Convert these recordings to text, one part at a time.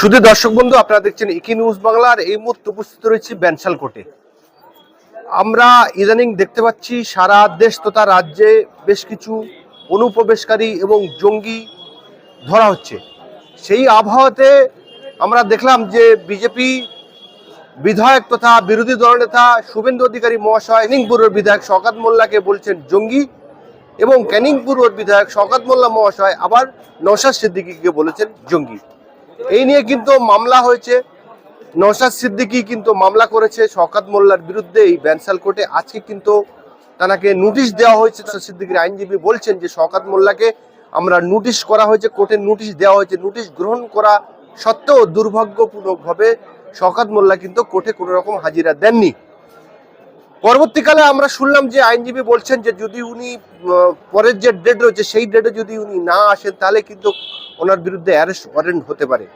শুধু দর্শক বন্ধু, আপনারা দেখছেন ইকি নিউজ বাংলার এই মুহূর্তে উপস্থিত রয়েছি ব্যানশাল কোর্টে। আমরা ইদানিং দেখতে পাচ্ছি সারা দেশ তথা রাজ্যে বেশ কিছু অনুপ্রবেশকারী এবং জঙ্গি ধরা হচ্ছে। সেই আবহাওয়াতে আমরা দেখলাম যে বিজেপি বিধায়ক তথা বিরোধী দলনেতা শুভেন্দু অধিকারী মহাশয় ক্যানিংপুরের বিধায়ক শওকাত মোল্লাকে বলছেন জঙ্গি এবং ক্যানিংপুরের বিধায়ক শওকাত মোল্লা মহাশয় আবার নৌশাদ সিদ্দিকিকে বলেছেন জঙ্গি। এই নিয়ে কিন্তু মামলা হয়েছে। নৌশাদ সিদ্দিকী কিন্তু মামলা করেছে, শওকাত মোল্লার বিরুদ্ধে এই ব্যানসাল কোর্টে। আজকে কিন্তু তাকে নোটিশ দেওয়া হয়েছে। সিদ্দিকীর আইনজীবী বলছেন যে শওকাত মোল্লাকে আমরা নোটিশ করা হয়েছে, কোর্টে নোটিশ দেওয়া হয়েছে। নোটিশ গ্রহণ করা সত্ত্বেও দুর্ভাগ্যপূর্ণভাবে শওকাত মোল্লা কিন্তু কোর্টে কোনো রকম হাজিরা দেননি। পরবর্তীকালে আমরা শুনলাম যে আইনজীবী বলছেন যে যদি উনি পরের যে ডেট রয়েছে, সেই ডেটে যদি উনি না আসেন, তাহলে কিন্তু ওনার বিরুদ্ধে অ্যারেস্ট ওয়ারেন্ট হতে পারে।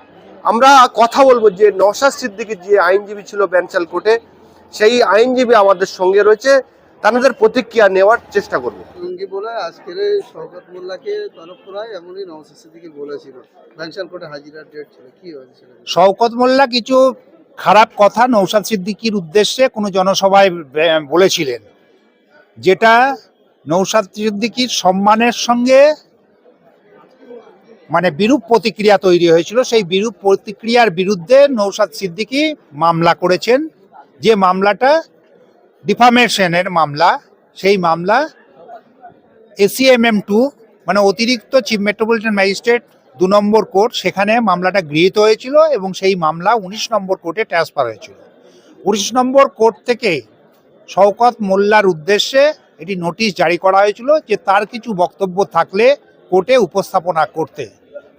আমরা কথা বলব যে নওশাদ সিদ্দিকীর যে আইনজীবী ছিল ব্যানসাল কোর্টে সেই আইনজীবী আমাদের সঙ্গে রয়েছে। তাদের প্রতিক্রিয়া নেওয়ার চেষ্টা করব। বলে আজকের শওকত মোল্লাকে তলব করায় এমনই নওসাদ সিদ্দিকি বলেছিল। কোর্টে হাজিরার ডেট ছিল। কি হয়েছে সেটা বলুন। শওকত মোল্লা কিছু খারাপ কথা নৌসাদ সিদ্দিকির উদ্দেশ্যে কোনো জনসভায় বলেছিলেন যেটা নৌসাদ সিদ্দিকির সম্মানের সঙ্গে মানে বিরূপ প্রতিক্রিয়া তৈরি হয়েছিল। সেই বিরূপ প্রতিক্রিয়ার বিরুদ্ধে নৌসাদ সিদ্দিকি মামলা করেছেন। যে মামলাটা ডিফামেশনের মামলা, সেই মামলা এসিএমএম টু মানে অতিরিক্ত চিফ মেট্রোপলিটন ম্যাজিস্ট্রেট দু নম্বর কোর্ট, সেখানে মামলাটা গৃহীত হয়েছিল এবং সেই মামলা উনিশ নম্বর কোর্টে ট্রান্সফার হয়েছিল। উনিশ নম্বর কোর্ট থেকে শওকত মোল্লার উদ্দেশ্যে এটি নোটিশ জারি করা হয়েছিল যে তার কিছু বক্তব্য থাকলে কোর্টে উপস্থাপনা করতে।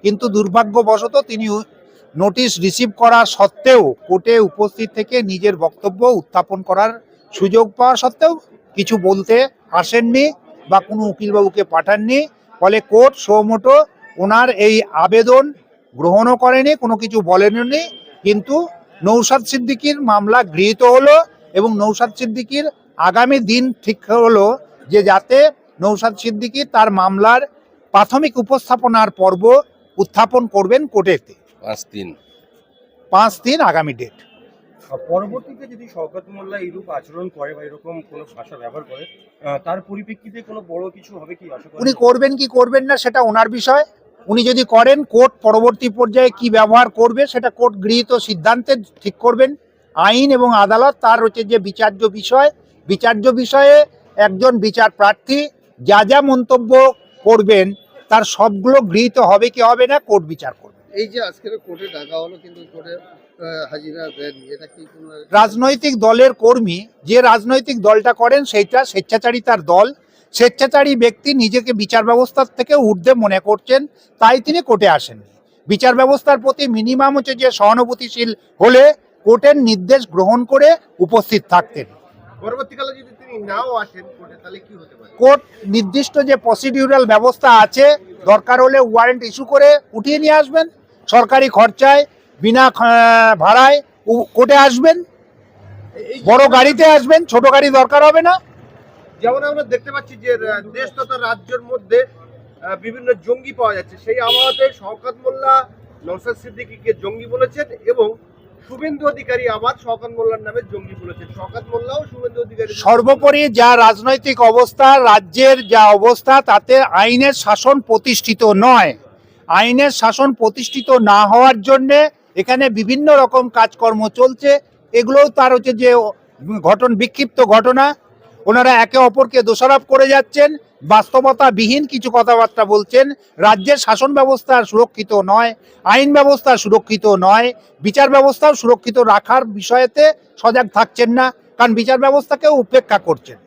কিন্তু দুর্ভাগ্যবশত তিনি নোটিশ রিসিভ করা সত্ত্বেও কোর্টে উপস্থিত থেকে নিজের বক্তব্য উত্থাপন করার সুযোগ পাওয়া সত্ত্বেও কিছু বলতে আসেননি বা কোনো উকিলবাবুকে পাঠাননি। ফলে কোর্ট সৌমটো ওনার এই আবেদন গ্রহণও করেনি, কোনো কিছু বলেননি। কিন্তু নৌসাদ সিদ্দিকির মামলা গৃহীত হলো এবং নৌসাদ সিদ্দিকির আগামী দিন ঠিক হলো যে যাতে নৌসাদ সিদ্দিকি তার মামলার প্রাথমিক উপস্থাপনার পর্ব উত্থাপন করবেন কোর্টেতে পাঁচ দিন। পাঁচ দিন আগামী ডেট পরবর্তীতে যদি শওকত মোল্লা এইরূপ আচরণ করে বা এরকম কোনো ভাষা ব্যবহার করে তার পরিপ্রেক্ষিতে কোনো বড় কিছু হবে কি আশা উনি করবেন কি করবেন না সেটা ওনার বিষয়। উনি যদি করেন কোর্ট পরবর্তী পর্যায়ে কি ব্যবহার করবে সেটা কোর্ট গৃহীত সিদ্ধান্তে ঠিক করবেন। আইন এবং আদালত তার হচ্ছে যে বিচার্য বিষয়। বিচার্য বিষয়ে একজন বিচার প্রার্থী যা যা মন্তব্য করবেন তার সবগুলো গৃহীত হবে কি হবে না কোর্ট বিচার করবে। এই যে আজকের কোর্টে ডাকা হলো কিন্তু কোর্টে হাজিরা দেয়নি এটা কি রাজনৈতিক দলের কর্মী যে রাজনৈতিক দলটা করেন সেইটা স্বেচ্ছাচারিতার দল। স্বেচ্ছাচারী ব্যক্তি নিজেকে বিচার ব্যবস্থার থেকে ঊর্ধ্বে মনে করছেন তাই তিনি কোর্টে আসেননি। বিচার ব্যবস্থার প্রতি মিনিমাম হচ্ছে যে সহানুভূতিশীল হলে কোর্টের নির্দেশ গ্রহণ করে উপস্থিত থাকতেন। পরবর্তীকালে যদি তিনি নাও আসেন কোর্টে তাহলে কি হতে পারে? কোর্ট নির্দিষ্ট যে প্রসিডিউরাল ব্যবস্থা আছে দরকার হলে ওয়ারেন্ট ইস্যু করে উঠিয়ে নিয়ে আসবেন। সরকারি খরচায় বিনা ভাড়ায় কোর্টে আসবেন। বড় গাড়িতে আসবেন ছোট গাড়ি দরকার হবে না। যেমন আমরা দেখতে পাচ্ছি যে দেশ তথা রাজ্যের মধ্যে বিভিন্ন জঙ্গি পাওয়া যাচ্ছে। সেই আবহাওয়াতে শওকত মোল্লা নৌসাদ সিদ্দিকীকে জঙ্গি বলেছেন এবং শুভেন্দু অধিকারী আবার শওকত মোল্লার নামে জঙ্গি বলেছেন। শওকত মোল্লাও শুভেন্দু অধিকারী সর্বোপরি যা রাজনৈতিক অবস্থা, রাজ্যের যা অবস্থা, তাতে আইনের শাসন প্রতিষ্ঠিত নয়। আইনের শাসন প্রতিষ্ঠিত না হওয়ার জন্যে এখানে বিভিন্ন রকম কাজকর্ম চলছে। এগুলোও তার হচ্ছে যে ঘটন, বিক্ষিপ্ত ঘটনা। ওনারা একে অপরকে দোষারোপ করে যাচ্ছেন, বাস্তবতাবিহীন কিছু কথাবার্তা বলছেন, রাজ্যের শাসন ব্যবস্থা সুরক্ষিত নয়, আইন ব্যবস্থা সুরক্ষিত নয়, বিচার ব্যবস্থাও সুরক্ষিত রাখার বিষয়েতে সজাগ থাকছেন না, কারণ বিচার ব্যবস্থাকেও উপেক্ষা করছেন।